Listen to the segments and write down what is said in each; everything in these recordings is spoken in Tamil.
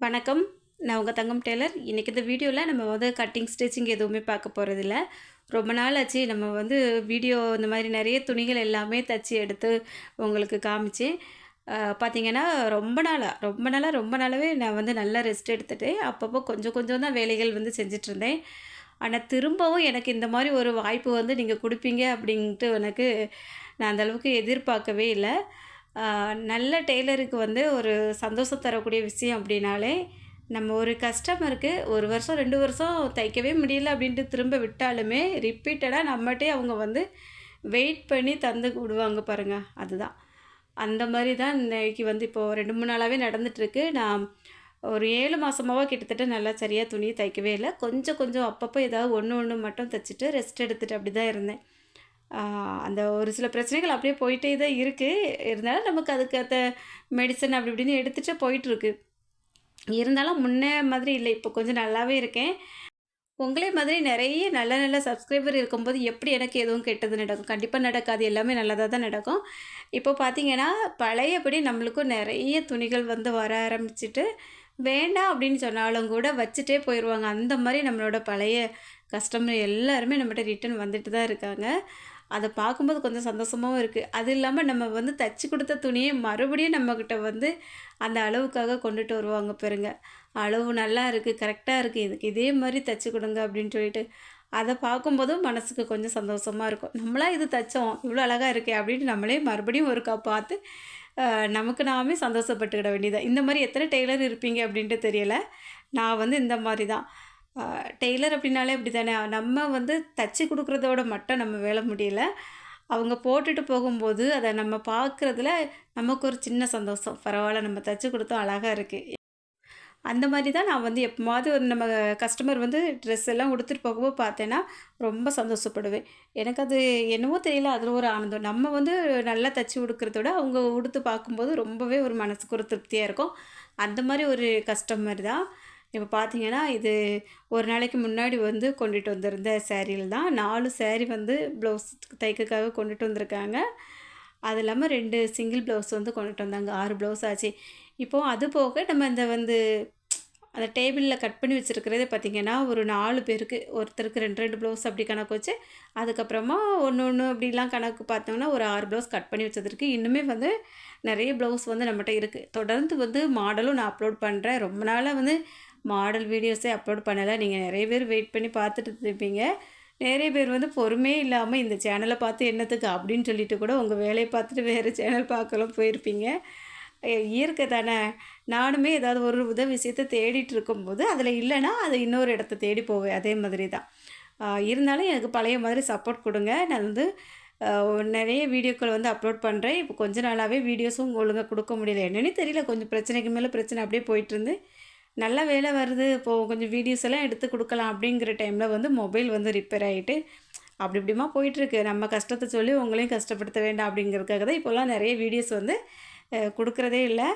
வணக்கம். நான் உங்கள் தங்கம் டெய்லர். இன்றைக்கி இந்த வீடியோவில் நம்ம வந்து கட்டிங் ஸ்டிச்சிங் எதுவுமே பார்க்க போகிறதில்ல ரொம்ப நாள் ஆச்சு நம்ம வந்து வீடியோ இந்த மாதிரி நிறைய துணிகள் எல்லாமே தச்சு எடுத்து உங்களுக்கு காமிச்சு பார்த்திங்கன்னா ரொம்ப நாளாக ரொம்ப நாளாக ரொம்ப நாளாகவே நான் வந்து நல்லா ரெஸ்ட் எடுத்துகிட்டு அப்பப்போ கொஞ்சம் கொஞ்சம் தான் வேலைகள் வந்து செஞ்சிட்ருந்தேன் ஆனால் திரும்பவும் எனக்கு இந்த மாதிரி ஒரு வாய்ப்பு வந்து நீங்கள் கொடுப்பீங்க அப்படின்ட்டு எனக்கு நான் அந்தளவுக்கு எதிர்பார்க்கவே இல்லை. நல்ல டெய்லருக்கு வந்து ஒரு சந்தோஷம் தரக்கூடிய விஷயம் அப்படின்னாலே நம்ம ஒரு கஸ்டமருக்கு ஒரு வருஷம் ரெண்டு வருஷம் தைக்கவே முடியல அப்படின்ட்டு திரும்ப விட்டாலுமே ரிப்பீட்டடாக நம்மகிட்டே அவங்க வந்து வெயிட் பண்ணி தந்து விடுவாங்க பாருங்கள் அதுதான். அந்த மாதிரி தான் இன்றைக்கி வந்து இப்போது ரெண்டு மூணு நாளாகவே நடந்துகிட்ருக்கு நான் ஒரு ஏழு மாதமாக கிட்டத்தட்ட நல்லா சரியாக துணி தைக்கவே இல்லை. கொஞ்சம் கொஞ்சம் அப்பப்போ ஏதாவது ஒன்று ஒன்று மட்டும் தைச்சிட்டு ரெஸ்ட் எடுத்துகிட்டு அப்படி தான் இருந்தேன். அந்த ஒரு சில பிரச்சனைகள் அப்படியே போயிட்டே தான் இருக்குது இருந்தாலும் நமக்கு அதுக்கேற்ற மெடிசன் அப்படி இப்படின்னு எடுத்துகிட்டு போயிட்டுருக்கு. இருந்தாலும் முன்னே மாதிரி இல்லை. இப்போ கொஞ்சம் நல்லாவே இருக்கேன். உங்களே மாதிரி நிறைய நல்ல நல்ல சப்ஸ்கிரைபர் இருக்கும்போது எப்படி எனக்கு எதுவும் கெட்டது நடக்கும்? கண்டிப்பாக நடக்காது. எல்லாமே நல்லதாக தான் நடக்கும். இப்போ பார்த்தீங்கன்னா பழையபடி நம்மளுக்கும் நிறைய துணிகள் வந்து வர ஆரம்பிச்சிட்டு வேண்டாம் அப்படின்னு சொன்னாலும் கூட வச்சுட்டே போயிடுவாங்க அந்த மாதிரி நம்மளோட பழைய கஸ்டமர் எல்லாருமே நம்மகிட்ட ரிட்டன் வந்துட்டு தான் இருக்காங்க. அதை பார்க்கும்போது கொஞ்சம் சந்தோஷமாகவும் இருக்குது அது இல்லாமல் நம்ம வந்து தச்சு கொடுத்த துணியை மறுபடியும் நம்மக்கிட்ட வந்து அந்த அளவுக்காக கொண்டுட்டு வருவாங்க பாருங்க. அளவு நல்லா இருக்குது கரெக்டாக இருக்குது இதுக்கு இதே மாதிரி தச்சு கொடுங்க அப்படின்னு சொல்லிட்டு அதை பார்க்கும்போதும் மனசுக்கு கொஞ்சம் சந்தோஷமாக இருக்கும். நம்மளாக இது தைச்சோம் இவ்வளோ அழகாக இருக்கே அப்படின்ட்டு நம்மளே மறுபடியும் ஒருக்கா பார்த்து நமக்கு நாமே சந்தோஷப்பட்டுக்கிட வேண்டியதான் இந்த மாதிரி எத்தனை டெய்லர் இருப்பீங்க அப்படின்ட்டு தெரியலை. நான் வந்து இந்த மாதிரி தான். டெய்லர் அப்படின்னாலே அப்படி தானே நம்ம வந்து தச்சு கொடுக்குறதோட மட்டும் நம்ம வேலை முடியல. அவங்க போட்டுட்டு போகும்போது அதை நம்ம பார்க்குறதுல நமக்கு ஒரு சின்ன சந்தோஷம். பரவாயில்ல நம்ம தச்சு கொடுத்தோம் அழகாக இருக்குது அந்த மாதிரி தான் நான் வந்து எப்போமாவது ஒரு நம்ம கஸ்டமர் வந்து ட்ரெஸ் எல்லாம் கொடுத்துட்டு போகும்போது பார்த்தேன்னா ரொம்ப சந்தோஷப்படுவேன். எனக்கு அது என்னவோ தெரியல அதில் ஒரு ஆனந்தம். நம்ம வந்து நல்லா தச்சு விட அவங்க உடுத்து பார்க்கும்போது ரொம்பவே ஒரு மனசுக்கு ஒரு திருப்தியாக இருக்கும். அந்த மாதிரி ஒரு கஸ்டமர் தான். இப்போ பார்த்தீங்கன்னா இது ஒரு நாளைக்கு முன்னாடி வந்து கொண்டுட்டு வந்திருந்த சேரீயில் தான் நாலு சேரீ வந்து ப்ளவுஸ் தைக்கிறதுக்காக கொண்டுட்டு வந்திருக்காங்க. அது இல்லாமல் ரெண்டு சிங்கிள் ப்ளவுஸ் வந்து கொண்டுட்டு வந்தாங்க. ஆறு ப்ளவுஸ் ஆச்சு. இப்போது அது போக நம்ம இந்த வந்து அந்த டேபிளில் கட் பண்ணி வச்சுருக்கிறதே பார்த்திங்கன்னா ஒரு நாலு பேருக்கு ஒருத்தருக்கு ரெண்டு ரெண்டு ப்ளவுஸ் அப்படி கணக்கு வச்சு அதுக்கப்புறமா ஒன்று ஒன்று அப்படிலாம் கணக்கு பார்த்தோம்னா ஒரு ஆறு ப்ளவுஸ் கட் பண்ணி வச்சதுருக்கு இன்னுமே வந்து நிறைய ப்ளவுஸ் வந்து நம்மகிட்ட இருக்குது தொடர்ந்து வந்து மாடலும் நான் அப்லோட் பண்ணுறேன் ரொம்ப நாளாக வந்து மாடல் வீடியோஸே அப்லோட் பண்ணலை. நீங்கள் நிறைய பேர் வெயிட் பண்ணி பார்த்துட்டு இருப்பீங்க நிறைய பேர் வந்து பொறுமையே இல்லாமல் இந்த சேனலை பார்த்து என்னத்துக்கு அப்படின்னு சொல்லிட்டு கூட உங்கள் வேலையை பார்த்துட்டு வேறு சேனல் பார்க்கலாம் போயிருப்பீங்க. இயற்கை தானே. நானுமே ஏதாவது ஒரு உத விஷயத்தை தேடிட்டு இருக்கும்போது அதில் இல்லைன்னா அது இன்னொரு இடத்த தேடி போவேன். அதே மாதிரி தான். இருந்தாலும் எனக்கு பழைய மாதிரி சப்போர்ட் கொடுங்க. நான் வந்து நிறைய வீடியோக்கள் வந்து அப்லோட் பண்ணுறேன் இப்போ கொஞ்ச நாளாகவே வீடியோஸும் ஒழுங்காக கொடுக்க முடியல. என்னென்னு தெரியல. கொஞ்சம் பிரச்சனைக்கு மேலே பிரச்சனை அப்படியே போயிட்டுருந்து நல்ல வேலை வருது இப்போது கொஞ்சம் வீடியோஸ் எல்லாம் எடுத்து கொடுக்கலாம் அப்படிங்கிற டைமில் வந்து மொபைல் வந்து ரிப்பேர் ஆகிட்டு அப்படி இப்படிமா போயிட்டுருக்கு. நம்ம கஷ்டத்தை சொல்லி உங்களையும் கஷ்டப்படுத்த வேண்டாம் அப்படிங்கிறதுக்காக தான் இப்போல்லாம் நிறைய வீடியோஸ் வந்து கொடுக்குறதே இல்லை.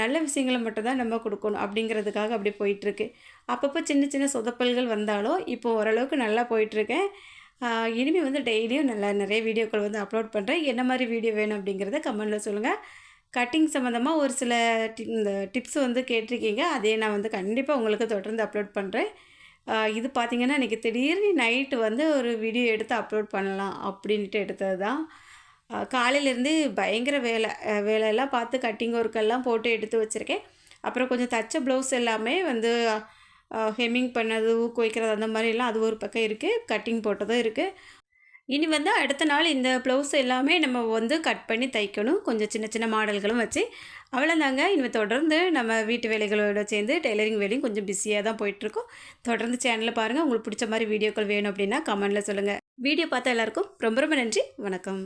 நல்ல விஷயங்களை மட்டும்தான் நம்ம கொடுக்கணும் அப்படிங்கிறதுக்காக அப்படி போயிட்டுருக்கு. அப்பப்போ சின்ன சின்ன சொதப்பல்கள் வந்தாலும் இப்போது ஓரளவுக்கு நல்லா போயிட்டுருக்கேன். இனிமேல் வந்து டெய்லியும் நல்லா நிறைய வீடியோக்கள் வந்து அப்லோட் பண்ணுறேன் என்ன மாதிரி வீடியோ வேணும் அப்படிங்கிறத கமெண்டில் சொல்லுங்கள் கட்டிங் சம்மந்தமாக ஒரு சில இந்த டிப்ஸ் வந்து கேட்டிருக்கீங்க. அதே நான் வந்து கண்டிப்பாக உங்களுக்கு தொடர்ந்து அப்லோட் பண்ணுறேன் இது பார்த்திங்கன்னா இன்றைக்கி திடீர்னு நைட்டு வந்து ஒரு வீடியோ எடுத்து அப்லோட் பண்ணலாம் அப்படின்ட்டு எடுத்தது தான். காலையிலேருந்து பயங்கர வேலை வேலையெல்லாம் பார்த்து கட்டிங் ஒர்க்கெல்லாம் போட்டு எடுத்து வச்சுருக்கேன். அப்புறம் கொஞ்சம் தச்ச ப்ளவுஸ் எல்லாமே வந்து ஹெம்மிங் பண்ணது ஊக்குவிக்கிறது அந்த மாதிரிலாம் அது ஒரு பக்கம் இருக்குது கட்டிங் போட்டதும் இருக்குது இனி வந்து அடுத்த நாள் இந்த ப்ளவுஸ் எல்லாமே நம்ம வந்து கட் பண்ணி தைக்கணும். கொஞ்சம் சின்ன சின்ன மாடல்களும் வச்சு. அவ்வளோதாங்க இனிமேல் தொடர்ந்து நம்ம வீட்டு வேலைகளோட சேர்ந்து டெய்லரிங் வேலையும் கொஞ்சம் பிஸியாக தான் போயிட்டுருக்கோம். தொடர்ந்து சேனலில் பாருங்கள் உங்களுக்கு பிடிச்ச மாதிரி வீடியோக்கள் வேணும் அப்படின்னா கமெண்டில் சொல்லுங்கள் வீடியோ பார்த்தா எல்லாருக்கும் ரொம்ப ரொம்ப நன்றி. வணக்கம்.